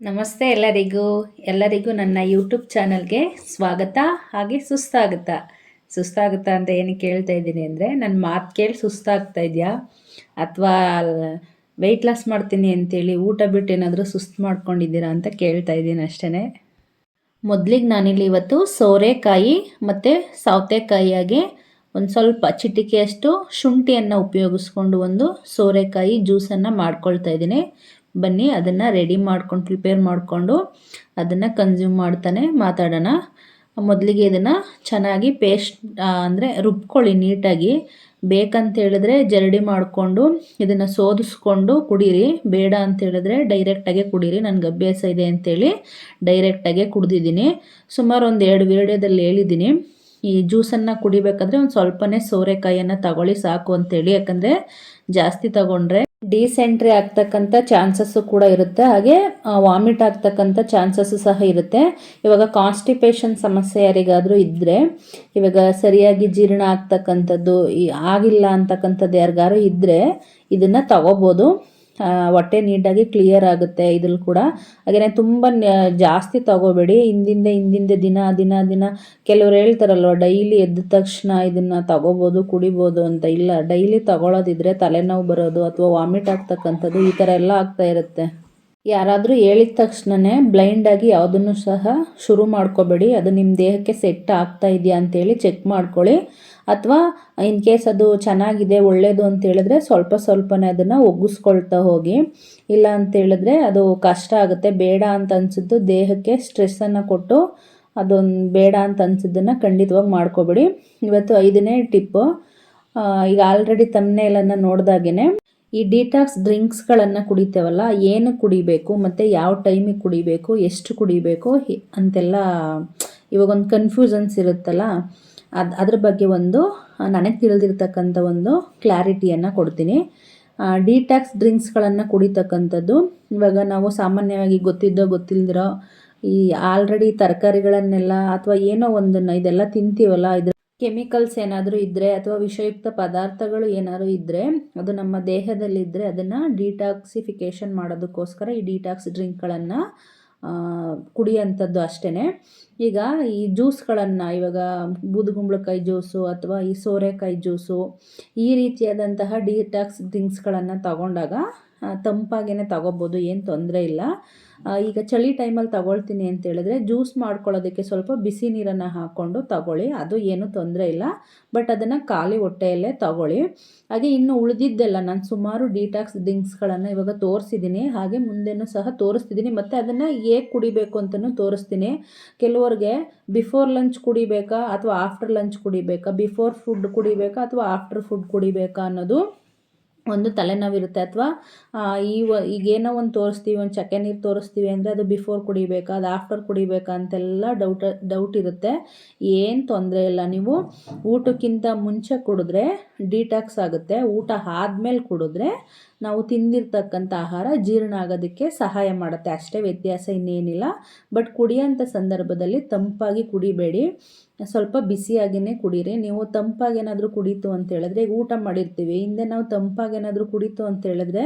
ನಮಸ್ತೆ ಎಲ್ಲರಿಗೂ ಎಲ್ಲರಿಗೂ ನನ್ನ ಯೂಟ್ಯೂಬ್ ಚಾನಲ್ಗೆ ಸ್ವಾಗತ ಹಾಗೆ ಸುಸ್ತಾಗುತ್ತಾ. ಸುಸ್ತಾಗುತ್ತಾ ಅಂತ ಏನು ಕೇಳ್ತಾ ಇದ್ದೀನಿ ಅಂದರೆ ನನ್ನ ಮಾತು ಕೇಳಿ ಸುಸ್ತಾಗ್ತಾ ಇದೆಯಾ? ಅಥವಾ ವೆಯ್ಟ್ ಲಾಸ್ ಮಾಡ್ತೀನಿ ಅಂತೇಳಿ ಊಟ ಬಿಟ್ಟು ಏನಾದರೂ ಸುಸ್ತು ಮಾಡ್ಕೊಂಡಿದ್ದೀರಾ ಅಂತ ಕೇಳ್ತಾ ಇದ್ದೀನಿ ಅಷ್ಟೇ ಮೊದಲಿಗೆ ನಾನಿಲ್ಲಿ ಇವತ್ತು ಸೋರೆಕಾಯಿ ಮತ್ತು ಸೌತೆಕಾಯಿಯಾಗಿ ಒಂದು ಸ್ವಲ್ಪ ಚಿಟಿಕೆಯಷ್ಟು ಶುಂಠಿಯನ್ನು ಉಪಯೋಗಿಸ್ಕೊಂಡು ಒಂದು ಸೋರೆಕಾಯಿ ಜ್ಯೂಸನ್ನು ಮಾಡ್ಕೊಳ್ತಾ ಇದ್ದೀನಿ. ಬನ್ನಿ, ಅದನ್ನು ರೆಡಿ ಮಾಡ್ಕೊಂಡು ಪ್ರಿಪೇರ್ ಮಾಡಿಕೊಂಡು ಅದನ್ನು ಕನ್ಸ್ಯೂಮ್ ಮಾಡ್ತಾನೆ, ಮಾತಾಡೋಣ. ಮೊದಲಿಗೆ ಇದನ್ನು ಚೆನ್ನಾಗಿ ಪೇಸ್ಟ್ ಅಂದರೆ ರುಬ್ಕೊಳ್ಳಿ ನೀಟಾಗಿ. ಬೇಕಂತ ಹೇಳಿದ್ರೆ ಜರಡಿ ಮಾಡಿಕೊಂಡು ಇದನ್ನು ಸೋದಿಸ್ಕೊಂಡು ಕುಡೀರಿ. ಬೇಡ ಅಂತ ಹೇಳಿದ್ರೆ ಡೈರೆಕ್ಟಾಗೆ ಕುಡೀರಿ. ನನಗೆ ಅಭ್ಯಾಸ ಇದೆ ಅಂತೇಳಿ ಡೈರೆಕ್ಟಾಗೆ ಕುಡಿದಿದ್ದೀನಿ. ಸುಮಾರು ಒಂದು ಎರಡು ವೀಡಿಯೋದಲ್ಲಿ ಹೇಳಿದ್ದೀನಿ. ಈ ಜ್ಯೂಸನ್ನು ಕುಡಿಬೇಕಾದ್ರೆ ಒಂದು ಸ್ವಲ್ಪನೇ ಸೋರೆಕಾಯಿಯನ್ನು ತಗೊಳ್ಳಿ ಸಾಕು ಅಂತೇಳಿ. ಯಾಕಂದರೆ ಜಾಸ್ತಿ ತಗೊಂಡ್ರೆ ಡಿಸೆಂಟ್ರಿ ಆಗ್ತಕ್ಕಂಥ ಚಾನ್ಸಸ್ಸು ಕೂಡ ಇರುತ್ತೆ. ಹಾಗೆ ವಾಮಿಟ್ ಆಗ್ತಕ್ಕಂಥ ಚಾನ್ಸಸ್ಸು ಸಹ ಇರುತ್ತೆ. ಇವಾಗ ಕಾನ್ಸ್ಟಿಪೇಷನ್ ಸಮಸ್ಯೆ ಯಾರಿಗಾದರೂ ಇದ್ದರೆ ಇವಾಗ ಸರಿಯಾಗಿ ಜೀರ್ಣ ಆಗ್ತಕ್ಕಂಥದ್ದು ಆಗಿಲ್ಲ ಅಂತಕ್ಕಂಥದ್ದು ಯಾರಿಗಾರು ಇದ್ದರೆ ಇದನ್ನು ತಗೋಬೋದು. ಹೊಟ್ಟೆ ನೀಟಾಗಿ ಕ್ಲಿಯರ್ ಆಗುತ್ತೆ ಇದ್ರಲ್ಲಿ ಕೂಡ. ಹಾಗೆಯೇ ತುಂಬ ಜಾಸ್ತಿ ತಗೋಬೇಡಿ. ಹಿಂದಿಂದ ಹಿಂದಿಂದ ದಿನ ದಿನ ದಿನ. ಕೆಲವ್ರು ಹೇಳ್ತಾರಲ್ವ, ಡೈಲಿ ಎದ್ದ ತಕ್ಷಣ ಇದನ್ನು ತಗೋಬೋದು, ಕುಡಿಬೋದು ಅಂತ. ಇಲ್ಲ, ಡೈಲಿ ತಗೊಳ್ಳೋದಿದ್ರೆ ತಲೆನೋವು ಬರೋದು ಅಥವಾ ವಾಮಿಟ್ ಆಗ್ತಕ್ಕಂಥದ್ದು ಈ ಥರ ಎಲ್ಲ ಆಗ್ತಾ ಇರುತ್ತೆ. ಯಾರಾದರೂ ಹೇಳಿದ ತಕ್ಷಣವೇ ಬ್ಲೈಂಡಾಗಿ ಯಾವುದನ್ನು ಸಹ ಶುರು ಮಾಡ್ಕೋಬೇಡಿ. ಅದು ನಿಮ್ಮ ದೇಹಕ್ಕೆ ಸೆಟ್ ಆಗ್ತಾ ಇದೆಯಾ ಅಂತೇಳಿ ಚೆಕ್ ಮಾಡ್ಕೊಳ್ಳಿ. ಅಥವಾ ಇನ್ ಕೇಸ್ ಅದು ಚೆನ್ನಾಗಿದೆ ಒಳ್ಳೆಯದು ಅಂತ ಹೇಳಿದ್ರೆ ಸ್ವಲ್ಪ ಸ್ವಲ್ಪನೇ ಅದನ್ನು ಒಗ್ಗಿಸ್ಕೊಳ್ತಾ ಹೋಗಿ. ಇಲ್ಲ ಅಂತ ಹೇಳಿದ್ರೆ ಅದು ಕಷ್ಟ ಆಗುತ್ತೆ. ಬೇಡ ಅಂತ ಅನಿಸಿದ್ದು ದೇಹಕ್ಕೆ ಸ್ಟ್ರೆಸ್ಸನ್ನು ಕೊಟ್ಟು ಅದೊಂದು ಬೇಡ ಅಂತ ಅನಿಸಿದ್ದನ್ನು ಖಂಡಿತವಾಗಿ ಮಾಡ್ಕೋಬೇಡಿ. ಇವತ್ತು ಐದನೇ ಟಿಪ್ಪು. ಈಗ ಆಲ್ರೆಡಿ ತಮ್ಮನೇಲನ್ನು ನೋಡಿದಾಗೇ ಈ ಡಿಟಾಕ್ಸ್ ಡ್ರಿಂಕ್ಸ್ಗಳನ್ನು ಕುಡಿತೇವಲ್ಲ, ಏನು ಕುಡಿಬೇಕು, ಮತ್ತು ಯಾವ ಟೈಮಿಗೆ ಕುಡಿಬೇಕು, ಎಷ್ಟು ಕುಡಿಬೇಕು ಅಂತೆಲ್ಲ ಇವಾಗೊಂದು ಕನ್ಫ್ಯೂಷನ್ಸ್ ಇರುತ್ತಲ್ಲ, ಅದು, ಅದ್ರ ಬಗ್ಗೆ ಒಂದು ನನಗೆ ತಿಳಿದಿರ್ತಕ್ಕಂಥ ಒಂದು ಕ್ಲಾರಿಟಿಯನ್ನು ಕೊಡ್ತೀನಿ. ಡಿಟ್ಯಾಕ್ಸ್ ಡ್ರಿಂಕ್ಸ್ಗಳನ್ನು ಕುಡಿತಕ್ಕಂಥದ್ದು, ಇವಾಗ ನಾವು ಸಾಮಾನ್ಯವಾಗಿ ಗೊತ್ತಿದ್ದೋ ಗೊತ್ತಿಲ್ಲದಿರೋ ಈ ಆಲ್ರೆಡಿ ತರಕಾರಿಗಳನ್ನೆಲ್ಲ ಅಥವಾ ಏನೋ ಒಂದನ್ನು ಇದೆಲ್ಲ ತಿಂತೀವಲ್ಲ, ಇದ್ರ ಕೆಮಿಕಲ್ಸ್ ಏನಾದರೂ ಇದ್ದರೆ ಅಥವಾ ವಿಷಯುಕ್ತ ಪದಾರ್ಥಗಳು ಏನಾದರೂ ಇದ್ದರೆ ಅದು ನಮ್ಮ ದೇಹದಲ್ಲಿದ್ದರೆ ಅದನ್ನು ಡಿಟಾಕ್ಸಿಫಿಕೇಷನ್ ಮಾಡೋದಕ್ಕೋಸ್ಕರ ಈ ಡಿಟಾಕ್ಸ್ ಡ್ರಿಂಕ್ಗಳನ್ನು ಕುಡಿಯೋಂಥದ್ದು ಅಷ್ಟೇ ಈಗ ಈ ಜ್ಯೂಸ್ಗಳನ್ನು, ಇವಾಗ ಬೂದುಗುಂಬಳಕಾಯಿ ಜ್ಯೂಸು ಅಥವಾ ಈ ಸೋರೆಕಾಯಿ ಜ್ಯೂಸು ಈ ರೀತಿಯಾದಂತಹ ಡಿಟಾಕ್ಸ್ ಡ್ರಿಂಕ್ಸ್ಗಳನ್ನು ತಗೊಂಡಾಗ ತಂಪಾಗೇ ತಗೋಬೋದು, ಏನು ತೊಂದರೆ ಇಲ್ಲ. ಈಗ ಚಳಿ ಟೈಮಲ್ಲಿ ತಗೊಳ್ತೀನಿ ಅಂತ ಹೇಳಿದ್ರೆ ಜ್ಯೂಸ್ ಮಾಡ್ಕೊಳ್ಳೋದಕ್ಕೆ ಸ್ವಲ್ಪ ಬಿಸಿ ನೀರನ್ನು ಹಾಕ್ಕೊಂಡು ತಗೊಳ್ಳಿ. ಅದು ಏನೂ ತೊಂದರೆ ಇಲ್ಲ. ಬಟ್ ಅದನ್ನು ಖಾಲಿ ಹೊಟ್ಟೆಯಲ್ಲೇ ತಗೊಳ್ಳಿ. ಹಾಗೆ ಇನ್ನು ಉಳಿದಿದ್ದೆಲ್ಲ ನಾನು ಸುಮಾರು ಡಿಟಾಕ್ಸ್ ಡ್ರಿಂಕ್ಸ್ಗಳನ್ನು ಇವಾಗ ತೋರಿಸಿದ್ದೀನಿ ಹಾಗೆ ಮುಂದೆನೂ ಸಹ ತೋರಿಸ್ತಿದ್ದೀನಿ ಮತ್ತು ಅದನ್ನು ಹೇಗೆ ಕುಡಿಬೇಕು ಅಂತಲೂ ತೋರಿಸ್ತೀನಿ ಕೆಲವ್ರಿಗೆ ಬಿಫೋರ್ ಲಂಚ್ ಕುಡಿಬೇಕಾ ಅಥವಾ ಆಫ್ಟರ್ ಲಂಚ್ ಕುಡಿಬೇಕಾ? ಬಿಫೋರ್ ಫುಡ್ ಕುಡಿಬೇಕಾ ಅಥವಾ ಆಫ್ಟರ್ ಫುಡ್ ಕುಡಿಬೇಕಾ ಅನ್ನೋದು ಒಂದು ತಲೆನೋವಿರುತ್ತೆ ಅಥವಾ ಈ ಈಗೇನೋ ಒಂದು ತೋರಿಸ್ತೀವಿ, ಒಂದು ಚಕ್ಕೆ ನೀರು ತೋರಿಸ್ತೀವಿ ಅಂದರೆ ಅದು ಬಿಫೋರ್ ಕುಡಿಬೇಕಾ, ಅದು ಆಫ್ಟರ್ ಕುಡಿಬೇಕಾ ಅಂತೆಲ್ಲ ಡೌಟ್ ಡೌಟ್ ಇರುತ್ತೆ. ಏನು ತೊಂದರೆ ಇಲ್ಲ. ನೀವು ಊಟಕ್ಕಿಂತ ಮುಂಚೆ ಕುಡಿದ್ರೆ ಡಿಟಾಕ್ಸ್ ಆಗುತ್ತೆ. ಊಟ ಆದಮೇಲೆ ಕುಡಿದ್ರೆ ನಾವು ತಿಂದಿರ್ತಕ್ಕಂಥ ಆಹಾರ ಜೀರ್ಣ ಆಗೋದಕ್ಕೆ ಸಹಾಯ ಮಾಡುತ್ತೆ. ಅಷ್ಟೇ ವ್ಯತ್ಯಾಸ ಇನ್ನೇನಿಲ್ಲ. ಬಟ್ ಕುಡಿಯೋಂಥ ಸಂದರ್ಭದಲ್ಲಿ ತಂಪಾಗಿ ಕುಡಿಬೇಡಿ. ಸ್ವಲ್ಪ ಬಿಸಿಯಾಗಿಯೇ ಕುಡೀರಿ. ನೀವು ತಂಪಾಗಿ ಏನಾದರೂ ಕುಡೀತು ಅಂತ ಹೇಳಿದ್ರೆ ಊಟ ಮಾಡಿರ್ತೀವಿ. ಹಿಂದೆ ನಾವು ತಂಪಾಗಿ ಏನಾದರೂ ಕುಡೀತು ಅಂತ ಹೇಳಿದ್ರೆ,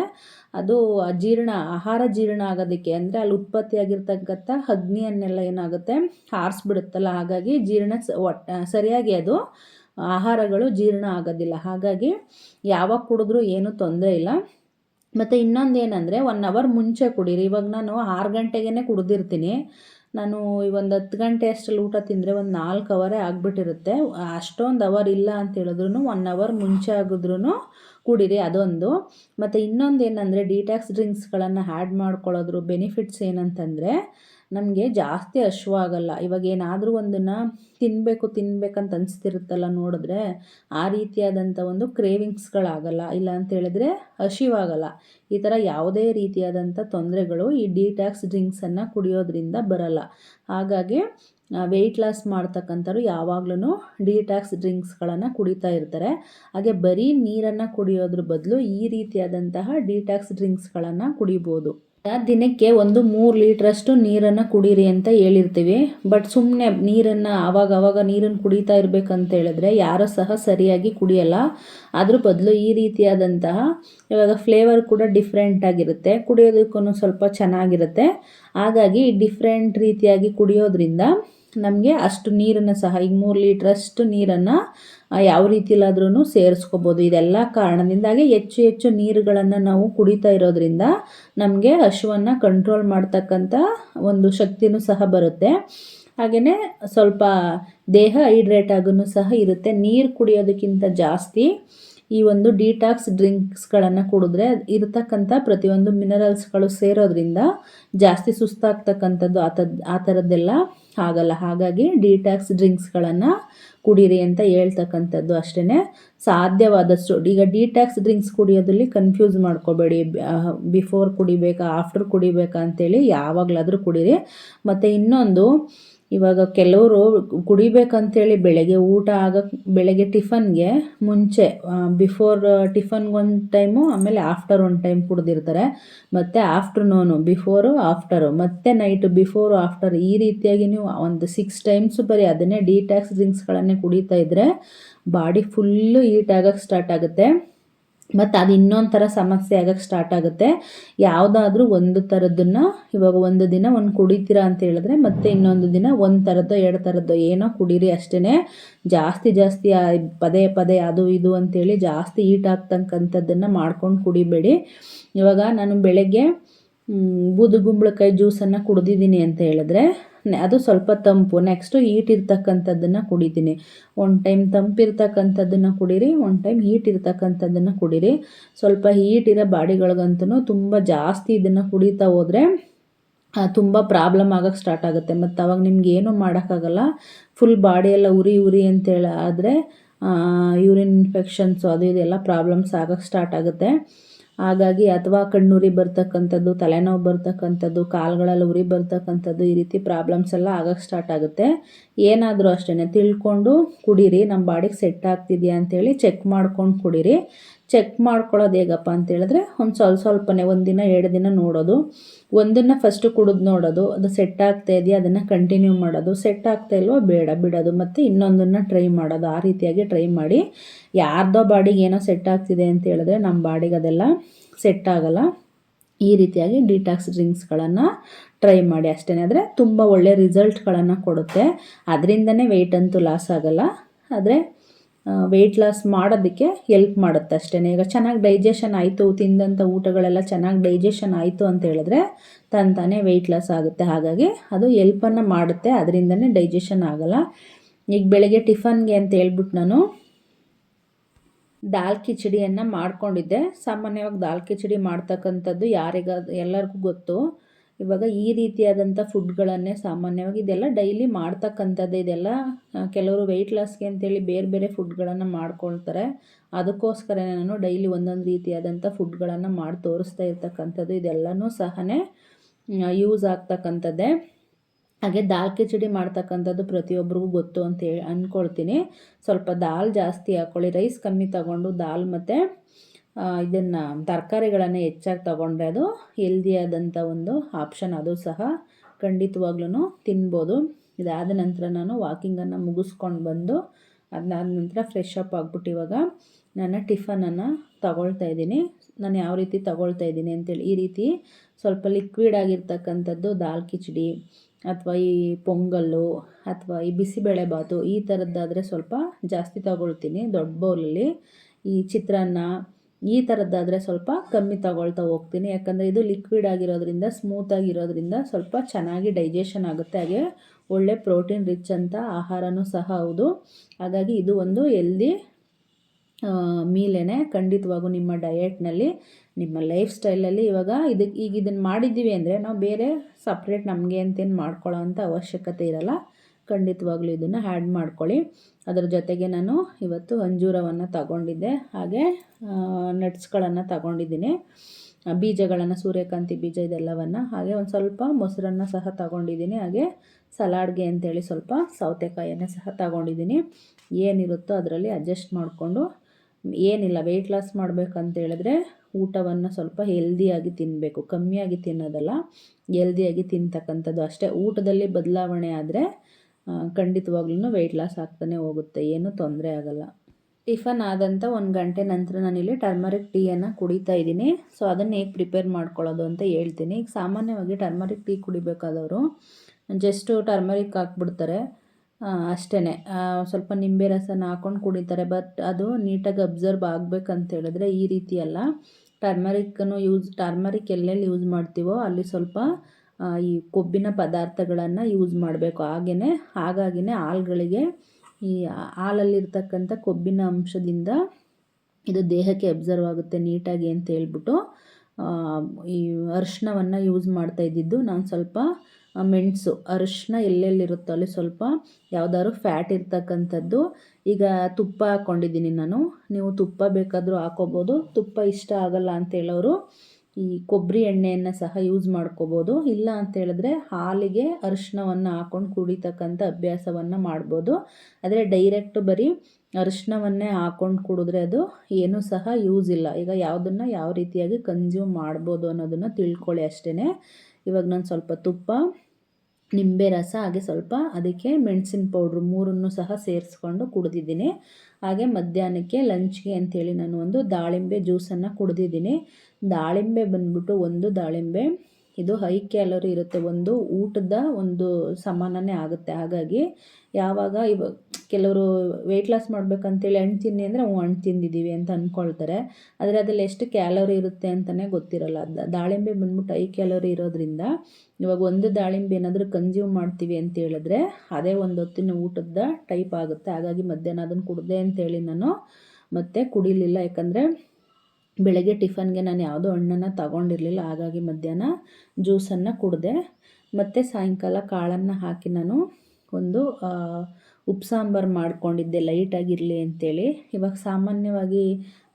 ಅದು ಜೀರ್ಣ, ಆಹಾರ ಜೀರ್ಣ ಆಗೋದಕ್ಕೆ, ಅಂದರೆ ಅಲ್ಲಿ ಉತ್ಪತ್ತಿಯಾಗಿರ್ತಕ್ಕಂಥ ಅಗ್ನಿಯನ್ನೆಲ್ಲ ಏನಾಗುತ್ತೆ? ಹಾರಿಸ್ಬಿಡುತ್ತಲ್ಲ ಹಾಗಾಗಿ ಜೀರ್ಣ ಸರಿಯಾಗಿ ಅದು ಆಹಾರಗಳು ಜೀರ್ಣ ಆಗೋದಿಲ್ಲ. ಹಾಗಾಗಿ ಯಾವಾಗ ಕುಡಿದ್ರೂ ಏನೂ ತೊಂದರೆ ಇಲ್ಲ. ಮತ್ತು ಇನ್ನೊಂದು ಏನಂದರೆ ಒನ್ ಅವರ್ ಮುಂಚೆ ಕುಡೀರಿ. ಇವಾಗ ನಾನು ಆರು ಗಂಟೆಗೇ ಕುಡಿದಿರ್ತೀನಿ. ನಾನು ಈ ಒಂದು ಹತ್ತು ಗಂಟೆ ಅಷ್ಟರಲ್ಲಿ ಊಟ ತಿಂದರೆ ಒಂದು ನಾಲ್ಕು ಅವರೇ ಆಗಿಬಿಟ್ಟಿರುತ್ತೆ. ಅಷ್ಟೊಂದು ಅವರ್ ಇಲ್ಲ ಅಂತ ಹೇಳಿದ್ರು ಒನ್ ಅವರ್ ಮುಂಚೆ ಆಗಿದ್ರೂ ಕುಡೀರಿ ಅದೊಂದು. ಮತ್ತು ಇನ್ನೊಂದು ಏನಂದರೆ ಡಿಟ್ಯಾಕ್ಸ್ ಡ್ರಿಂಕ್ಸ್ಗಳನ್ನು ಆ್ಯಡ್ ಮಾಡ್ಕೊಳ್ಳೋದ್ರ ಬೆನಿಫಿಟ್ಸ್ ಏನಂತಂದರೆ ನಮಗೆ ಜಾಸ್ತಿ ಹಶ್ವಾಗಲ್ಲ. ಇವಾಗ ಏನಾದರೂ ಒಂದನ್ನು ತಿನ್ನಬೇಕು ತಿನ್ನಬೇಕಂತ ಅನಿಸ್ತಿರುತ್ತಲ್ಲ ನೋಡಿದ್ರೆ, ಆ ರೀತಿಯಾದಂಥ ಒಂದು ಕ್ರೇವಿಂಗ್ಸ್ಗಳಾಗಲ್ಲ. ಇಲ್ಲ ಅಂತ ಹೇಳಿದ್ರೆ ಹಸಿವಾಗಲ್ಲ. ಈ ಥರ ಯಾವುದೇ ರೀತಿಯಾದಂಥ ತೊಂದರೆಗಳು ಈ ಡಿಟ್ಯಾಕ್ಸ್ ಡ್ರಿಂಕ್ಸನ್ನು ಕುಡಿಯೋದ್ರಿಂದ ಬರಲ್ಲ. ಹಾಗಾಗಿ ವೆಯ್ಟ್ ಲಾಸ್ ಮಾಡ್ತಕ್ಕಂಥವ್ರು ಯಾವಾಗ್ಲೂ ಡಿಟ್ಯಾಕ್ಸ್ ಡ್ರಿಂಕ್ಸ್ಗಳನ್ನು ಕುಡಿತಾ ಇರ್ತಾರೆ. ಹಾಗೆ ಬರೀ ನೀರನ್ನು ಕುಡಿಯೋದ್ರ ಬದಲು ಈ ರೀತಿಯಾದಂತಹ ಡಿಟ್ಯಾಕ್ಸ್ ಡ್ರಿಂಕ್ಸ್ಗಳನ್ನು ಕುಡಿಬೋದು. ದಿನಕ್ಕೆ ಒಂದು ಮೂರು ಲೀಟ್ರಷ್ಟು ನೀರನ್ನು ಕುಡೀರಿ ಅಂತ ಹೇಳಿರ್ತೀವಿ. ಬಟ್ ಸುಮ್ಮನೆ ನೀರನ್ನು ಆವಾಗ ಆವಾಗ ನೀರನ್ನು ಕುಡಿತಾ ಇರಬೇಕಂತ ಹೇಳಿದ್ರೆ ಯಾರೂ ಸಹ ಸರಿಯಾಗಿ ಕುಡಿಯಲ್ಲ. ಅದ್ರ ಬದಲು ಈ ರೀತಿಯಾದಂತಹ ಇವಾಗ ಫ್ಲೇವರ್ ಕೂಡ ಡಿಫ್ರೆಂಟ್ ಆಗಿರುತ್ತೆ. ಕುಡಿಯೋದಕ್ಕೂ ಸ್ವಲ್ಪ ಚೆನ್ನಾಗಿರುತ್ತೆ. ಹಾಗಾಗಿ ಡಿಫ್ರೆಂಟ್ ರೀತಿಯಾಗಿ ಕುಡಿಯೋದ್ರಿಂದ ನಮಗೆ ಅಷ್ಟು ನೀರನ್ನು ಸಹ, ಈಗ ಮೂರು ಲೀಟ್ರಷ್ಟು ನೀರನ್ನು ಯಾವ ರೀತಿಲಾದ್ರೂ ಸೇರಿಸ್ಕೋಬೋದು. ಇದೆಲ್ಲ ಕಾರಣದಿಂದಾಗಿ ಹೆಚ್ಚು ಹೆಚ್ಚು ನೀರುಗಳನ್ನು ನಾವು ಕುಡಿತಾ ಇರೋದ್ರಿಂದ ನಮಗೆ ಹಶುವನ್ನು ಕಂಟ್ರೋಲ್ ಮಾಡ್ತಕ್ಕಂಥ ಒಂದು ಶಕ್ತಿನೂ ಸಹ ಬರುತ್ತೆ. ಹಾಗೆಯೇ ಸ್ವಲ್ಪ ದೇಹ ಹೈಡ್ರೇಟ್ ಆಗೂ ಸಹ ಇರುತ್ತೆ. ನೀರು ಕುಡಿಯೋದಕ್ಕಿಂತ ಜಾಸ್ತಿ ಈ ಒಂದು ಡಿಟಾಕ್ಸ್ ಡ್ರಿಂಕ್ಸ್ಗಳನ್ನು ಕುಡಿದ್ರೆ ಇರತಕ್ಕಂಥ ಪ್ರತಿಯೊಂದು ಮಿನರಲ್ಸ್ಗಳು ಸೇರೋದ್ರಿಂದ ಜಾಸ್ತಿ ಸುಸ್ತಾಗ್ತಕ್ಕಂಥದ್ದು ಆ ಆ ಥರದ್ದೆಲ್ಲ ಆಗಲ್ಲ ಹಾಗಾಗಿ ಡಿಟಾಕ್ಸ್ ಡ್ರಿಂಕ್ಸ್ಗಳನ್ನು ಕುಡೀರಿ ಅಂತ ಹೇಳ್ತಕ್ಕಂಥದ್ದು ಅಷ್ಟೇ ಸಾಧ್ಯವಾದಷ್ಟು, ಈಗ ಡಿಟ್ಯಾಕ್ಸ್ ಡ್ರಿಂಕ್ಸ್ ಕುಡಿಯೋದ್ರಲ್ಲಿ ಕನ್ಫ್ಯೂಸ್ ಮಾಡ್ಕೋಬೇಡಿ. ಬಿಫೋರ್ ಕುಡಿಬೇಕಾ ಆಫ್ಟರ್ ಕುಡಿಬೇಕಾ ಅಂತೇಳಿ ಯಾವಾಗಲಾದರೂ ಕುಡೀರಿ. ಮತ್ತು ಇನ್ನೊಂದು ಇವಾಗ ಕೆಲವರು ಕುಡಿಬೇಕಂತೇಳಿ ಬೆಳಗ್ಗೆ ಊಟ ಆಗಕ್ಕೆ ಬೆಳಗ್ಗೆ ಟಿಫನ್ಗೆ ಮುಂಚೆ ಬಿಫೋರ್ ಟಿಫನ್ಗೆ ಒಂದು ಟೈಮು, ಆಮೇಲೆ ಆಫ್ಟರ್ ಒಂದು ಟೈಮ್ ಕುಡ್ದಿರ್ತಾರೆ. ಮತ್ತು ಆಫ್ಟರ್ನೂನು ಬಿಫೋರು ಆಫ್ಟರು ಮತ್ತು ನೈಟು ಬಿಫೋರು ಆಫ್ಟರ್ ಈ ರೀತಿಯಾಗಿ ನೀವು ಒಂದು ಸಿಕ್ಸ್ ಟೈಮ್ಸು ಬರೀ ಅದನ್ನೇ ಡಿಟ್ಯಾಕ್ಸ್ ಡ್ರಿಂಕ್ಸ್ಗಳನ್ನೇ ಕುಡಿತಾ ಇದ್ದರೆ ಬಾಡಿ ಫುಲ್ಲು ಈಟ್ ಆಗಕ್ಕೆ ಸ್ಟಾರ್ಟ್ ಆಗುತ್ತೆ. ಮತ್ತು ಅದು ಇನ್ನೊಂದು ಥರ ಸಮಸ್ಯೆ ಆಗಕ್ಕೆ ಸ್ಟಾರ್ಟ್ ಆಗುತ್ತೆ. ಯಾವುದಾದ್ರೂ ಒಂದು ಥರದ್ದನ್ನು ಇವಾಗ ಒಂದು ದಿನ ಒಂದು ಕುಡಿತೀರಾ ಅಂತ ಹೇಳಿದ್ರೆ ಮತ್ತೆ ಇನ್ನೊಂದು ದಿನ ಒಂದು ಥರದ್ದೋ, ಎರಡು ಥರದ್ದೋ ಏನೋ ಕುಡೀರಿ ಅಷ್ಟೇ ಜಾಸ್ತಿ ಜಾಸ್ತಿ ಪದೇ ಪದೇ ಅದು ಇದು ಅಂತೇಳಿ ಜಾಸ್ತಿ ಹೀಟ್ ಆಗ್ತಕ್ಕಂಥದ್ದನ್ನು ಮಾಡ್ಕೊಂಡು ಕುಡಿಬೇಡಿ. ಇವಾಗ ನಾನು ಬೆಳಗ್ಗೆ ಬೂದುಗುಂಬಳಕಾಯಿ ಜ್ಯೂಸನ್ನು ಕುಡ್ದಿದ್ದೀನಿ ಅಂತ ಹೇಳಿದ್ರೆ ಅದು ಸ್ವಲ್ಪ ತಂಪು. ನೆಕ್ಸ್ಟು ಹೀಟ್ ಇರ್ತಕ್ಕಂಥದ್ದನ್ನು ಕುಡಿತೀನಿ. ಒಂದು ಟೈಮ್ ತಂಪಿರ್ತಕ್ಕಂಥದ್ದನ್ನು ಕುಡೀರಿ ಒಂದು ಟೈಮ್ ಹೀಟ್ ಇರ್ತಕ್ಕಂಥದ್ದನ್ನು ಕುಡೀರಿ. ಸ್ವಲ್ಪ ಹೀಟ್ ಇರೋ ಬಾಡಿಗಳಿಗಂತೂ ತುಂಬ ಜಾಸ್ತಿ ಇದನ್ನು ಕುಡಿತಾ ಹೋದರೆ ತುಂಬ ಪ್ರಾಬ್ಲಮ್ ಆಗೋಕ್ಕೆ ಸ್ಟಾರ್ಟ್ ಆಗುತ್ತೆ. ಮತ್ತು ಅವಾಗ ನಿಮ್ಗೆ ಏನೂ ಮಾಡೋಕ್ಕಾಗಲ್ಲ. ಫುಲ್ ಬಾಡಿ ಎಲ್ಲ ಉರಿ ಉರಿ ಅಂತೇಳಿ ಆದರೆ ಯೂರಿನ್ ಇನ್ಫೆಕ್ಷನ್ಸು ಅದು ಇದೆಲ್ಲ ಪ್ರಾಬ್ಲಮ್ಸ್ ಆಗೋಕ್ಕೆ ಸ್ಟಾರ್ಟ್ ಆಗುತ್ತೆ. ಹಾಗಾಗಿ ಅಥವಾ ಕಣ್ಣುರಿ ಬರ್ತಕ್ಕಂಥದ್ದು, ತಲೆನೋವು ಬರ್ತಕ್ಕಂಥದ್ದು ಕಾಲುಗಳಲ್ಲಿ ಉರಿ ಬರ್ತಕ್ಕಂಥದ್ದು ಈ ರೀತಿ ಪ್ರಾಬ್ಲಮ್ಸ್ ಎಲ್ಲ ಆಗಕ್ಕೆ ಸ್ಟಾರ್ಟ್ ಆಗುತ್ತೆ. ಏನಾದರೂ ಅಷ್ಟೇ ತಿಳ್ಕೊಂಡು ಕುಡೀರಿ, ನಮ್ಮ ಬಾಡಿಗೆ ಸೆಟ್ ಆಗ್ತಿದೆಯಾ ಅಂತೇಳಿ ಚೆಕ್ ಮಾಡ್ಕೊಂಡು ಕುಡೀರಿ. ಚೆಕ್ ಮಾಡ್ಕೊಳ್ಳೋದು ಹೇಗಪ್ಪ ಅಂತೇಳಿದ್ರೆ ಒಂದು ಸ್ವಲ್ಪ ಸ್ವಲ್ಪನೇ, ಒಂದು ದಿನ, ಎರಡು ದಿನ ನೋಡೋದು. ಒಂದನ್ನು ಫಸ್ಟು ಕುಡಿದು ನೋಡೋದು. ಅದು ಸೆಟ್ ಆಗ್ತಾ ಇದೆಯಾ, ಅದನ್ನು ಕಂಟಿನ್ಯೂ ಮಾಡೋದು. ಸೆಟ್ ಆಗ್ತಾ ಇಲ್ವೋ ಬೇಡ, ಬಿಡೋದು. ಮತ್ತು ಇನ್ನೊಂದನ್ನು ಟ್ರೈ ಮಾಡೋದು. ಆ ರೀತಿಯಾಗಿ ಟ್ರೈ ಮಾಡಿ. ಯಾರ್ದೋ ಬಾಡಿಗೆ ಏನೋ ಸೆಟ್ ಆಗ್ತಿದೆ ಅಂತ ಹೇಳಿದ್ರೆ ನಮ್ಮ ಬಾಡಿಗೆ ಅದೆಲ್ಲ ಸೆಟ್ ಆಗೋಲ್ಲ. ಈ ರೀತಿಯಾಗಿ ಡಿಟಾಕ್ಸ್ ಡ್ರಿಂಕ್ಸ್ಗಳನ್ನು ಟ್ರೈ ಮಾಡಿ ಅಷ್ಟೇ ಆದರೆ ತುಂಬ ಒಳ್ಳೆಯ ರಿಸಲ್ಟ್ಗಳನ್ನು ಕೊಡುತ್ತೆ. ಅದರಿಂದನೇ ವೆಯ್ಟ್ ಅಂತೂ ಲಾಸ್ ಆಗೋಲ್ಲ. ಆದರೆ ವೆಯ್ಟ್ ಲಾಸ್ ಮಾಡೋದಕ್ಕೆ ಎಲ್ಪ್ ಮಾಡುತ್ತೆ ಅಷ್ಟೇ ಈಗ ಚೆನ್ನಾಗಿ ಡೈಜೆಷನ್ ಆಯಿತು ತಿಂದಂಥ ಊಟಗಳೆಲ್ಲ ಚೆನ್ನಾಗಿ ಡೈಜೆಷನ್ ಆಯಿತು ಅಂತ ಹೇಳಿದ್ರೆ ತಾನೇ ವೆಯ್ಟ್ ಲಾಸ್ ಆಗುತ್ತೆ. ಹಾಗಾಗಿ ಅದು ಎಲ್ಪನ್ನು ಮಾಡುತ್ತೆ, ಅದರಿಂದನೇ ಡೈಜೆಷನ್ ಆಗೋಲ್ಲ. ಈಗ ಬೆಳಗ್ಗೆ ಟಿಫನ್ಗೆ ಅಂತ ಹೇಳ್ಬಿಟ್ಟು ನಾನು ದಾಲ್ ಕಿಚಡಿಯನ್ನು ಮಾಡ್ಕೊಂಡಿದ್ದೆ. ಸಾಮಾನ್ಯವಾಗಿ ದಾಲ್ ಕಿಚಡಿ ಮಾಡ್ತಕ್ಕಂಥದ್ದು ಯಾರಿಗ ಎಲ್ಲರಿಗೂ ಗೊತ್ತು. ಇವಾಗ ಈ ರೀತಿಯಾದಂಥ ಫುಡ್ಗಳನ್ನೇ ಸಾಮಾನ್ಯವಾಗಿ ಇದೆಲ್ಲ ಡೈಲಿ ಮಾಡ್ತಕ್ಕಂಥದ್ದು ಇದೆಲ್ಲ ಕೆಲವರು ವೆಯ್ಟ್ ಲಾಸ್ಗೆ ಅಂತೇಳಿ ಬೇರೆ ಬೇರೆ ಫುಡ್ಗಳನ್ನು ಮಾಡ್ಕೊಳ್ತಾರೆ. ಅದಕ್ಕೋಸ್ಕರ ನಾನು ಡೈಲಿ ಒಂದೊಂದು ರೀತಿಯಾದಂಥ ಫುಡ್ಗಳನ್ನು ಮಾಡಿ ತೋರಿಸ್ತಾ ಇರ್ತಕ್ಕಂಥದ್ದು ಇದೆಲ್ಲನೂ ಸಹನೇ ಯೂಸ್ ಆಗ್ತಕ್ಕಂಥದ್ದೇ. ಹಾಗೆ ದಾಲ್ ಕಿಚಡಿ ಮಾಡ್ತಕ್ಕಂಥದ್ದು ಪ್ರತಿಯೊಬ್ಬರಿಗೂ ಗೊತ್ತು ಅಂತ ಹೇಳಿ ಅಂದ್ಕೊಳ್ತೀನಿ ಸ್ವಲ್ಪ ದಾಲ್ ಜಾಸ್ತಿ ಹಾಕ್ಕೊಳ್ಳಿ ರೈಸ್ ಕಮ್ಮಿ ತಗೊಂಡು ದಾಲ್ ಮತ್ತು ಇದನ್ನು ತರಕಾರಿಗಳನ್ನು ಹೆಚ್ಚಾಗಿ ತಗೊಂಡ್ರೆ ಅದು ಹೆಲ್ದಿಯಾದಂಥ ಒಂದು ಆಪ್ಷನ್ ಅದು ಸಹ ಖಂಡಿತವಾಗ್ಲೂ ತಿನ್ಬೋದು. ಇದಾದ ನಂತರ ನಾನು ವಾಕಿಂಗನ್ನು ಮುಗಿಸ್ಕೊಂಡು ಬಂದು ಅದಾದ ನಂತರ ಫ್ರೆಶ್ ಅಪ್ ಆಗ್ಬಿಟ್ಟು ಇವಾಗ ನನ್ನ ಟಿಫನನ್ನು ತಗೊಳ್ತಾ ಇದ್ದೀನಿ. ನಾನು ಯಾವ ರೀತಿ ತಗೊಳ್ತಾ ಇದ್ದೀನಿ ಅಂತೇಳಿ ಈ ರೀತಿ ಸ್ವಲ್ಪ ಲಿಕ್ವಿಡ್ ಆಗಿರ್ತಕ್ಕಂಥದ್ದು ದಾಲ್ ಕಿಚಡಿ ಅಥವಾ ಈ ಪೊಂಗಲ್ಲು ಅಥವಾ ಈ ಬಿಸಿಬೇಳೆಬಾತು ಈ ಥರದ್ದಾದರೆ ಸ್ವಲ್ಪ ಜಾಸ್ತಿ ತಗೊಳ್ತೀನಿ ದೊಡ್ಡ ಬೌಲಲ್ಲಿ ಈ ಚಿತ್ರಾನ್ನ ಈ ಥರದ್ದಾದರೆ ಸ್ವಲ್ಪ ಕಮ್ಮಿ ತಗೊಳ್ತಾ ಹೋಗ್ತೀನಿ. ಯಾಕಂದರೆ ಇದು ಲಿಕ್ವಿಡ್ ಆಗಿರೋದ್ರಿಂದ ಸ್ಮೂತಾಗಿರೋದ್ರಿಂದ ಸ್ವಲ್ಪ ಚೆನ್ನಾಗಿ ಡೈಜೆಷನ್ ಆಗುತ್ತೆ. ಹಾಗೆ ಒಳ್ಳೆ ಪ್ರೋಟೀನ್ ರಿಚ್ ಅಂತ ಆಹಾರನೂ ಸಹ ಹೌದು. ಹಾಗಾಗಿ ಇದು ಒಂದು ಎಲ್ದಿ ಮೀಲೇನೆ ಖಂಡಿತವಾಗೂ ನಿಮ್ಮ ಡಯೆಟ್ನಲ್ಲಿ ನಿಮ್ಮ ಲೈಫ್ ಸ್ಟೈಲಲ್ಲಿ ಇವಾಗ ಇದಕ್ಕೆ ಈಗ ಇದನ್ನು ಮಾಡಿದ್ದೀವಿ ಅಂದರೆ ನಾವು ಬೇರೆ ಸಪ್ರೇಟ್ ನಮಗೆ ಅಂತೇನು ಮಾಡ್ಕೊಳ್ಳೋ ಅಂಥ ಅವಶ್ಯಕತೆ ಇರಲ್ಲ. ಖಂಡಿತವಾಗ್ಲೂ ಇದನ್ನು ಆ್ಯಡ್ ಮಾಡ್ಕೊಳ್ಳಿ. ಅದರ ಜೊತೆಗೆ ನಾನು ಇವತ್ತು ಅಂಜೂರವನ್ನು ತಗೊಂಡಿದ್ದೆ. ಹಾಗೆ ನಟ್ಸ್ಗಳನ್ನು ತಗೊಂಡಿದ್ದೀನಿ. ಬೀಜಗಳನ್ನು, ಸೂರ್ಯಕಾಂತಿ ಬೀಜ ಇದೆಲ್ಲವನ್ನು. ಹಾಗೆ ಒಂದು ಸ್ವಲ್ಪ ಮೊಸರನ್ನು ಸಹ ತಗೊಂಡಿದ್ದೀನಿ. ಹಾಗೆ ಸಲಾಡ್ಗೆ ಅಂತೇಳಿ ಸ್ವಲ್ಪ ಸೌತೆಕಾಯಿಯನ್ನು ಸಹ ತಗೊಂಡಿದ್ದೀನಿ. ಏನಿರುತ್ತೋ ಅದರಲ್ಲಿ ಅಡ್ಜಸ್ಟ್ ಮಾಡಿಕೊಂಡು, ಏನಿಲ್ಲ ವೆಯ್ಟ್ ಲಾಸ್ ಮಾಡಬೇಕಂತೇಳಿದ್ರೆ ಊಟವನ್ನು ಸ್ವಲ್ಪ ಹೆಲ್ದಿಯಾಗಿ ತಿನ್ನಬೇಕು ಕಮ್ಮಿಯಾಗಿ ತಿನ್ನೋದಲ್ಲ ಹೆಲ್ದಿಯಾಗಿ ತಿಂತಕ್ಕಂಥದ್ದು ಅಷ್ಟೇ. ಊಟದಲ್ಲಿ ಬದಲಾವಣೆ ಆದರೆ ಖಂಡಿತವಾಗ್ಲೂ ವೆಯ್ಟ್ ಲಾಸ್ ಆಗ್ತಾನೆ ಹೋಗುತ್ತೆ, ಏನೂ ತೊಂದರೆ ಆಗಲ್ಲ. ಟಿಫನ್ ಆದಂಥ ಒಂದು ಗಂಟೆ ನಂತರ ನಾನಿಲ್ಲಿ ಟರ್ಮರಿಕ್ ಟೀಯನ್ನು ಕುಡಿತಾ ಇದ್ದೀನಿ. ಸೊ ಅದನ್ನು ಹೇಗೆ ಪ್ರಿಪೇರ್ ಮಾಡ್ಕೊಳ್ಳೋದು ಅಂತ ಹೇಳ್ತೀನಿ. ಈಗ ಸಾಮಾನ್ಯವಾಗಿ ಟರ್ಮರಿಕ್ ಟೀ ಕುಡಿಬೇಕಾದವರು ಜಸ್ಟು ಟರ್ಮರಿಕ್ ಹಾಕ್ಬಿಡ್ತಾರೆ. ಅಷ್ಟೇ ಸ್ವಲ್ಪ ನಿಂಬೆ ರಸನ ಹಾಕ್ಕೊಂಡು ಕುಡಿತಾರೆ ಬಟ್ ಅದು ನೀಟಾಗಿ ಅಬ್ಸರ್ವ್ ಆಗಬೇಕಂತ ಹೇಳಿದ್ರೆ ಈ ರೀತಿ ಅಲ್ಲ ಟರ್ಮರಿಕ್ಕನ್ನು ಯೂಸ್ ಟರ್ಮರಿಕ್ ಎಲ್ಲೆಲ್ಲಿ ಯೂಸ್ ಮಾಡ್ತೀವೋ ಅಲ್ಲಿ ಸ್ವಲ್ಪ ಈ ಕೊಬ್ಬಿನ ಪದಾರ್ಥಗಳನ್ನು ಯೂಸ್ ಮಾಡಬೇಕು. ಹಾಗೆಯೇ ಹಾಗಾಗಿನೇ ಹಾಲ್ಗಳಿಗೆ ಈ ಹಾಲಲ್ಲಿರ್ತಕ್ಕಂಥ ಕೊಬ್ಬಿನ ಅಂಶದಿಂದ ಇದು ದೇಹಕ್ಕೆ ಅಬ್ಸರ್ವ್ ಆಗುತ್ತೆ ನೀಟಾಗಿ ಅಂತ ಹೇಳ್ಬಿಟ್ಟು ಈ ಅರಿಶಿನವನ್ನು ಯೂಸ್ ಮಾಡ್ತಾ ಇದ್ದಿದ್ದು ನಾನು ಸ್ವಲ್ಪ ಮೆಣಸು. ಅರಿಶಿನ ಎಲ್ಲೆಲ್ಲಿರುತ್ತೋ ಅಲ್ಲಿ ಸ್ವಲ್ಪ ಯಾವುದಾದ್ರು ಫ್ಯಾಟ್ ಇರ್ತಕ್ಕಂಥದ್ದು. ಈಗ ತುಪ್ಪ ಹಾಕ್ಕೊಂಡಿದ್ದೀನಿ ನಾನು. ನೀವು ತುಪ್ಪ ಬೇಕಾದರೂ ಹಾಕೋಬೋದು. ತುಪ್ಪ ಇಷ್ಟ ಆಗಲ್ಲ ಅಂತ ಹೇಳೋರು ಈ ಕೊಬ್ಬರಿ ಎಣ್ಣೆಯನ್ನು ಸಹ ಯೂಸ್ ಮಾಡ್ಕೋಬೋದು. ಇಲ್ಲ ಅಂತ ಹೇಳಿದ್ರೆ ಹಾಲಿಗೆ ಅರಿಶಿನವನ್ನು ಹಾಕ್ಕೊಂಡು ಕುಡಿತಕ್ಕಂಥ ಅಭ್ಯಾಸವನ್ನು ಮಾಡ್ಬೋದು. ಆದರೆ ಡೈರೆಕ್ಟ್ ಬರೀ ಅರಿಶಿನವನ್ನೇ ಹಾಕ್ಕೊಂಡು ಕುಡಿದ್ರೆ ಅದು ಏನೂ ಸಹ ಯೂಸ್ ಇಲ್ಲ. ಈಗ ಯಾವುದನ್ನು ಯಾವ ರೀತಿಯಾಗಿ ಕನ್ಸ್ಯೂಮ್ ಮಾಡ್ಬೋದು ಅನ್ನೋದನ್ನು ತಿಳ್ಕೊಳ್ಳಿ ಅಷ್ಟೇ ಇವಾಗ ನಾನು ಸ್ವಲ್ಪ ತುಪ್ಪ, ನಿಂಬೆ ರಸ, ಹಾಗೆ ಸ್ವಲ್ಪ ಅದಕ್ಕೆ ಮೆಣಸಿನ ಪೌಡ್ರು ಮೂರನ್ನು ಸಹ ಸೇರಿಸ್ಕೊಂಡು ಕುಡಿದಿದ್ದೀನಿ. ಹಾಗೆ ಮಧ್ಯಾಹ್ನಕ್ಕೆ ಲಂಚ್ಗೆ ಅಂಥೇಳಿ ನಾನು ಒಂದು ದಾಳಿಂಬೆ ಜ್ಯೂಸನ್ನು ಕುಡಿದಿದ್ದೀನಿ. ದಾಳಿಂಬೆ ಬಂದ್ಬಿಟ್ಟು ಒಂದು ದಾಳಿಂಬೆ. ಇದು ಹೈ ಕ್ಯಾಲೋರಿ ಇರುತ್ತೆ. ಒಂದು ಊಟದ ಒಂದು ಸಮಾನನೇ ಆಗುತ್ತೆ. ಹಾಗಾಗಿ ಯಾವಾಗ ಇವಾಗ ಕೆಲವರು ವೆಯ್ಟ್ ಲಾಸ್ ಮಾಡ್ಬೇಕಂತೇಳಿ ಹಣ್ಣು ತಿನ್ನಿ ಅಂದರೆ ಹ್ಞೂ ಹಣ್ಣು ತಿಂದಿದ್ದೀವಿ ಅಂತ ಅಂದ್ಕೊಳ್ತಾರೆ ಆದರೆ ಅದರಲ್ಲಿ ಎಷ್ಟು ಕ್ಯಾಲೋರಿ ಇರುತ್ತೆ ಅಂತಲೇ ಗೊತ್ತಿರಲ್ಲ. ದಾಳಿಂಬೆ ಬಂದ್ಬಿಟ್ಟು ಹೈ ಕ್ಯಾಲೋರಿ ಇರೋದ್ರಿಂದ ಇವಾಗ ಒಂದು ದಾಳಿಂಬೆ ಏನಾದರೂ ಕನ್ಸ್ಯೂಮ್ ಮಾಡ್ತೀವಿ ಅಂತ ಹೇಳಿದ್ರೆ ಅದೇ ಒಂದು ಹೊತ್ತಿನ ಊಟದ ಟೈಪ್ ಆಗುತ್ತೆ. ಹಾಗಾಗಿ ಮಧ್ಯಾಹ್ನ ಅದನ್ನು ಕುಡ್ದೆ ಅಂತೇಳಿ ನಾನು ಮತ್ತೆ ಕುಡಿಲಿಲ್ಲ. ಯಾಕಂದರೆ ಬೆಳಗ್ಗೆ ಟಿಫನ್ಗೆ ನಾನು ಯಾವುದೋ ಹಣ್ಣನ್ನು ತಗೊಂಡಿರಲಿಲ್ಲ, ಹಾಗಾಗಿ ಮಧ್ಯಾಹ್ನ ಜ್ಯೂಸನ್ನು ಕುಡಿದೆ. ಮತ್ತು ಸಾಯಂಕಾಲ ಕಾಳನ್ನು ಹಾಕಿ ನಾನು ಒಂದು ಉಪ್ಪು ಸಾಂಬಾರು ಮಾಡ್ಕೊಂಡಿದ್ದೆ, ಲೈಟಾಗಿರಲಿ ಅಂಥೇಳಿ ಇವಾಗ ಸಾಮಾನ್ಯವಾಗಿ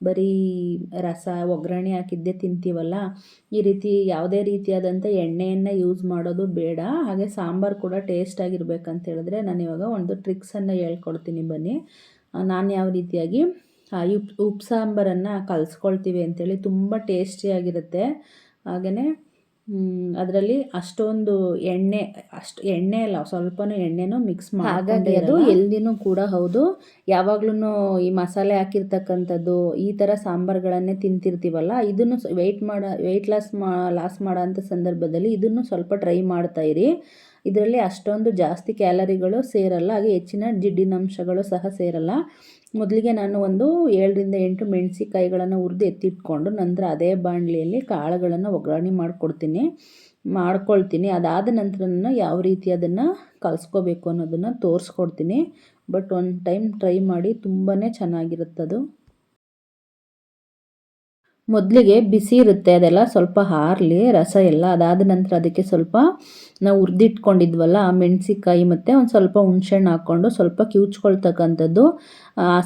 ಬರೀ ರಸ, ಒಗ್ಗರಣೆ ಹಾಕಿದ್ದೆ ತಿಂತೀವಲ್ಲ, ಈ ರೀತಿ ಯಾವುದೇ ರೀತಿಯಾದಂಥ ಎಣ್ಣೆಯನ್ನು ಯೂಸ್ ಮಾಡೋದು ಬೇಡ. ಹಾಗೆ ಸಾಂಬಾರು ಕೂಡ ಟೇಸ್ಟಾಗಿರ್ಬೇಕಂತ ಹೇಳಿದ್ರೆ ನಾನು ಇವಾಗ ಒಂದು ಟ್ರಿಕ್ಸನ್ನು ಹೇಳ್ಕೊಡ್ತೀನಿ ಬನ್ನಿ. ನಾನು ಯಾವ ರೀತಿಯಾಗಿ ಉಪ್ಪು ಉಪ್ಪು ಸಾಂಬಾರನ್ನು ಕಲಿಸ್ಕೊಳ್ತೀವಿ ಅಂಥೇಳಿ ತುಂಬ ಟೇಸ್ಟಿಯಾಗಿರುತ್ತೆ. ಹಾಗೆಯೇ ಅದರಲ್ಲಿ ಅಷ್ಟೊಂದು ಎಣ್ಣೆ ಅಷ್ಟು ಎಣ್ಣೆ ಅಲ್ಲ ಸ್ವಲ್ಪನೂ ಎಣ್ಣೆನೂ ಮಿಕ್ಸ್ ಮಾಡಿ ಹಾಗಾಗಿ ಅದು ಎಲ್ದಿನೂ ಕೂಡ ಹೌದು. ಯಾವಾಗ್ಲೂ ಈ ಮಸಾಲೆ ಹಾಕಿರ್ತಕ್ಕಂಥದ್ದು ಈ ಥರ ಸಾಂಬಾರ್ಗಳನ್ನೇ ತಿಂತಿರ್ತೀವಲ್ಲ ಇದನ್ನು ವೆಯ್ಟ್ ಮಾಡ ವೆಯ್ಟ್ ಲಾಸ್ ಮಾ ಲಾಸ್ ಮಾಡೋಂಥ ಸಂದರ್ಭದಲ್ಲಿ ಇದನ್ನು ಸ್ವಲ್ಪ ಟ್ರೈ ಮಾಡ್ತಾ ಇರಿ. ಇದರಲ್ಲಿ ಅಷ್ಟೊಂದು ಜಾಸ್ತಿ ಕ್ಯಾಲರಿಗಳು ಸೇರಲ್ಲ ಹಾಗೆ ಹೆಚ್ಚಿನ ಜಿಡ್ಡಿನಂಶಗಳು ಸಹ ಸೇರಲ್ಲ. ಮೊದಲಿಗೆ ನಾನು ಒಂದು ಏಳರಿಂದ ಎಂಟು ಮೆಣಸಿಕಾಯಿಗಳನ್ನು ಹುರಿದು ಎತ್ತಿಟ್ಕೊಂಡು ನಂತರ ಅದೇ ಬಾಣಲಿಯಲ್ಲಿ ಕಾಳುಗಳನ್ನು ಒಗ್ಗರಣೆ ಮಾಡಿಕೊಡ್ತೀನಿ, ಮಾಡ್ಕೊಳ್ತೀನಿ. ಅದಾದ ನಂತರ ನಾನು ಯಾವ ರೀತಿ ಅದನ್ನು ಕಲಿಸ್ಕೋಬೇಕು ಅನ್ನೋದನ್ನು ತೋರಿಸ್ಕೊಡ್ತೀನಿ. ಬಟ್ ಒನ್ ಟೈಮ್ ಟ್ರೈ ಮಾಡಿ ತುಂಬಾ ಚೆನ್ನಾಗಿರುತ್ತದು. ಮೊದಲಿಗೆ ಬಿಸಿ ಇರುತ್ತೆ, ಅದೆಲ್ಲ ಸ್ವಲ್ಪ ಹಾರಲಿ, ರಸ ಎಲ್ಲ ಅದಾದ ನಂತರ ಅದಕ್ಕೆ ಸ್ವಲ್ಪ ನಾವು ಹುರಿದಿಟ್ಕೊಂಡಿದ್ವಲ್ಲ ಮೆಣಸಿಕಾಯಿ ಮತ್ತು ಒಂದು ಸ್ವಲ್ಪ ಹುಣ್ಸೆಹಣ್ಣು ಹಾಕ್ಕೊಂಡು ಸ್ವಲ್ಪ ಕಿವುಚ್ಕೊಳ್ತಕ್ಕಂಥದ್ದು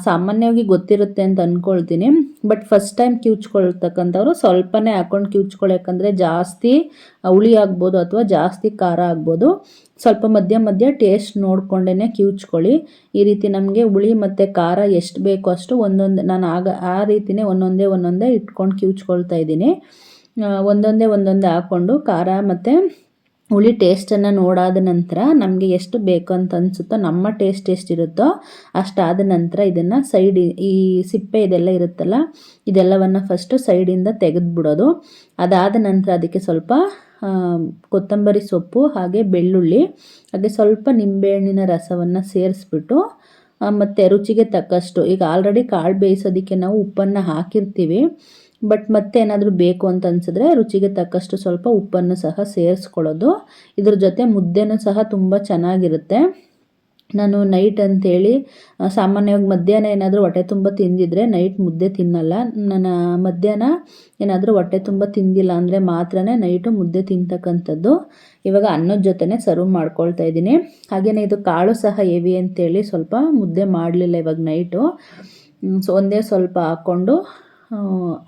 ಸಾಮಾನ್ಯವಾಗಿ ಗೊತ್ತಿರುತ್ತೆ ಅಂತ ಅಂದ್ಕೊಳ್ತೀನಿ ಬಟ್ ಫಸ್ಟ್ ಟೈಮ್ ಕಿವುಚ್ಕೊಳ್ತಕ್ಕಂಥವ್ರು ಸ್ವಲ್ಪನೇ ಹಾಕ್ಕೊಂಡು ಕಿವುಚ್ಕೊಳ್ಳೋಕಂದ್ರೆ ಜಾಸ್ತಿ ಹುಳಿ ಆಗ್ಬೋದು ಅಥವಾ ಜಾಸ್ತಿ ಖಾರ ಆಗ್ಬೋದು. ಸ್ವಲ್ಪ ಮಧ್ಯ ಮಧ್ಯ ಟೇಸ್ಟ್ ನೋಡಿಕೊಂಡೇ ಕಿವುಚ್ಕೊಳ್ಳಿ. ಈ ರೀತಿ ನಮಗೆ ಹುಳಿ ಮತ್ತು ಖಾರ ಎಷ್ಟು ಬೇಕೋ ಅಷ್ಟು ಒಂದೊಂದು ನಾನು ಆಗ ಆ ರೀತಿಯೇ ಒಂದೊಂದೇ ಒಂದೊಂದೇ ಇಟ್ಕೊಂಡು ಕಿವುಚ್ಕೊಳ್ತಾ ಇದ್ದೀನಿ. ಒಂದೊಂದೇ ಒಂದೊಂದೇ ಹಾಕ್ಕೊಂಡು ಖಾರ ಮತ್ತು ಹುಳಿ ಟೇಸ್ಟನ್ನು ನೋಡಾದ ನಂತರ ನಮಗೆ ಎಷ್ಟು ಬೇಕು ಅಂತ ಅನಿಸುತ್ತೋ ನಮ್ಮ ಟೇಸ್ಟ್ ಎಷ್ಟಿರುತ್ತೋ ಅಷ್ಟಾದ ನಂತರ ಇದನ್ನು ಸೈಡ್ ಈ ಸಿಪ್ಪೆ ಇದೆಲ್ಲ ಇರುತ್ತಲ್ಲ, ಇದೆಲ್ಲವನ್ನು ಫಸ್ಟು ಸೈಡಿಂದ ತೆಗೆದುಬಿಡೋದು. ಅದಾದ ನಂತರ ಅದಕ್ಕೆ ಸ್ವಲ್ಪ ಕೊತ್ತಂಬರಿ ಸೊಪ್ಪು ಹಾಗೆ ಬೆಳ್ಳುಳ್ಳಿ, ಹಾಗೆ ಸ್ವಲ್ಪ ನಿಂಬೆಹಣ್ಣಿನ ರಸವನ್ನು ಸೇರಿಸ್ಬಿಟ್ಟು ಮತ್ತು ರುಚಿಗೆ ತಕ್ಕಷ್ಟು, ಈಗ ಆಲ್ರೆಡಿ ಕಾಳು ಬೇಯಿಸೋದಕ್ಕೆ ನಾವು ಉಪ್ಪನ್ನು ಹಾಕಿರ್ತೀವಿ ಬಟ್ ಮತ್ತೆ ಏನಾದರೂ ಬೇಕು ಅಂತ ಅನ್ಸಿದ್ರೆ ರುಚಿಗೆ ತಕ್ಕಷ್ಟು ಸ್ವಲ್ಪ ಉಪ್ಪನ್ನು ಸಹ ಸೇರಿಸ್ಕೊಳ್ಳೋದು. ಇದ್ರ ಜೊತೆ ಮುದ್ದೆನೂ ಸಹ ತುಂಬ ಚೆನ್ನಾಗಿರುತ್ತೆ. ನಾನು ನೈಟ್ ಅಂಥೇಳಿ ಸಾಮಾನ್ಯವಾಗಿ ಮಧ್ಯಾಹ್ನ ಏನಾದರೂ ಹೊಟ್ಟೆ ತುಂಬ ತಿಂದಿದ್ರೆ ನೈಟ್ ಮುದ್ದೆ ತಿನ್ನಲ್ಲ. ನಾನು ಮಧ್ಯಾಹ್ನ ಏನಾದರೂ ಹೊಟ್ಟೆ ತುಂಬ ತಿಂದಿಲ್ಲ ಅಂದರೆ ಮಾತ್ರನೇ ನೈಟು ಮುದ್ದೆ ತಿಂತಕ್ಕಂಥದ್ದು. ಇವಾಗ ಅನ್ನದ ಜೊತೆನೇ ಸರ್ವ್ ಮಾಡ್ಕೊಳ್ತಾ ಇದ್ದೀನಿ. ಹಾಗೆಯೇ ಇದು ಕಾಳು ಸಹ ಹೆವಿ ಅಂತೇಳಿ ಸ್ವಲ್ಪ ಮುದ್ದೆ ಮಾಡಲಿಲ್ಲ ಇವಾಗ ನೈಟು ಸೊ ಒಂದೇ ಸ್ವಲ್ಪ ಹಾಕ್ಕೊಂಡು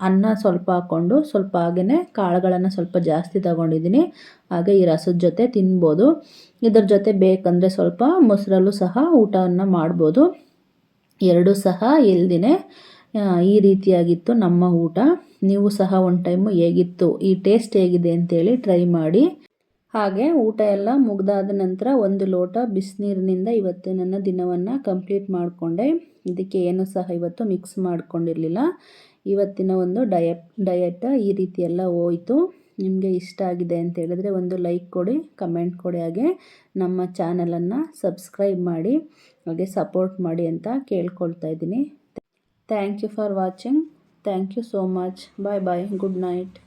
ಅನ್ನ ಸ್ವಲ್ಪ ಹಾಕ್ಕೊಂಡು ಸ್ವಲ್ಪ ಹಾಗೆಯೇ ಕಾಳುಗಳನ್ನು ಸ್ವಲ್ಪ ಜಾಸ್ತಿ ತಗೊಂಡಿದ್ದೀನಿ. ಹಾಗೆ ಈ ರಸದ ಜೊತೆ ತಿನ್ಬೋದು. ಇದ್ರ ಜೊತೆ ಬೇಕಂದರೆ ಸ್ವಲ್ಪ ಮೊಸರಲ್ಲೂ ಸಹ ಊಟವನ್ನು ಮಾಡ್ಬೋದು. ಎರಡೂ ಸಹ ಇಲ್ದಿನೇ ಈ ರೀತಿಯಾಗಿತ್ತು ನಮ್ಮ ಊಟ. ನೀವು ಸಹ ಒನ್ ಟೈಮು ಹೇಗಿತ್ತು, ಈ ಟೇಸ್ಟ್ ಹೇಗಿದೆ ಅಂತೇಳಿ ಟ್ರೈ ಮಾಡಿ. ಹಾಗೆ ಊಟ ಎಲ್ಲ ಮುಗ್ದಾದ ನಂತರ ಒಂದು ಲೋಟ ಬಿಸಿನೀರಿನಿಂದ ಇವತ್ತು ನನ್ನ ದಿನವನ್ನು ಕಂಪ್ಲೀಟ್ ಮಾಡಿಕೊಂಡೆ. ಇದಕ್ಕೆ ಏನು ಸಹ ಇವತ್ತು ಮಿಕ್ಸ್ ಮಾಡ್ಕೊಂಡಿರಲಿಲ್ಲ. ಇವತ್ತಿನ ಒಂದು ಡಯಟ್ ಡಯಟ್ ಈ ರೀತಿ ಎಲ್ಲ ಹೋಯಿತು. ನಿಮಗೆ ಇಷ್ಟ ಆಗಿದೆ ಅಂತ ಹೇಳಿದ್ರೆ ಒಂದು ಲೈಕ್ ಕೊಡಿ ಕಮೆಂಟ್ ಕೊಡಿ ಹಾಗೆ ನಮ್ಮ ಚಾನಲನ್ನು ಸಬ್ಸ್ಕ್ರೈಬ್ ಮಾಡಿ, ಹಾಗೆ ಸಪೋರ್ಟ್ ಮಾಡಿ ಅಂತ ಕೇಳ್ಕೊಳ್ತಾ ಇದ್ದೀನಿ. Thank you for watching thank you so much bye bye good night